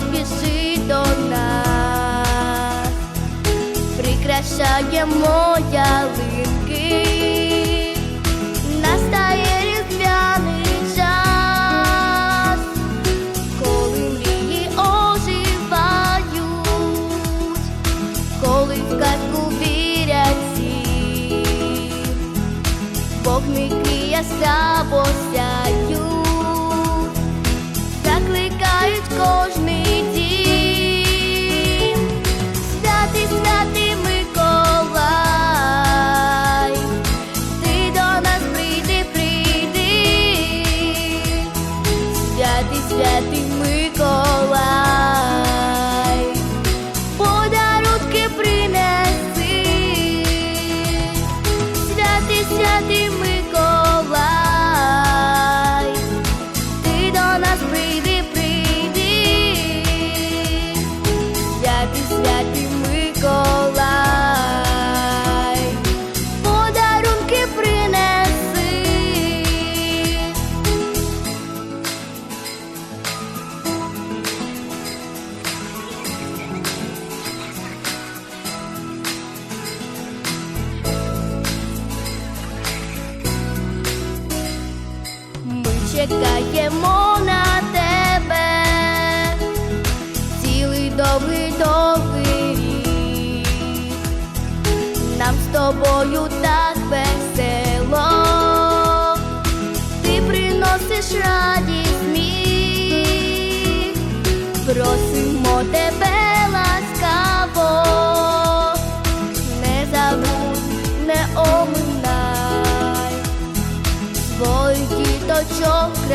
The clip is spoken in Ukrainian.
спішить до нас, прикрашаємо ялинки, настає різдвяний час, коли мрії оживають, коли в казку вірять всі, вогники ясна бося. Святий, святий чекаємо на тебе. Цілий довгий довгий рік. Нам з тобою так весело, ти приносиш радість сміх, çok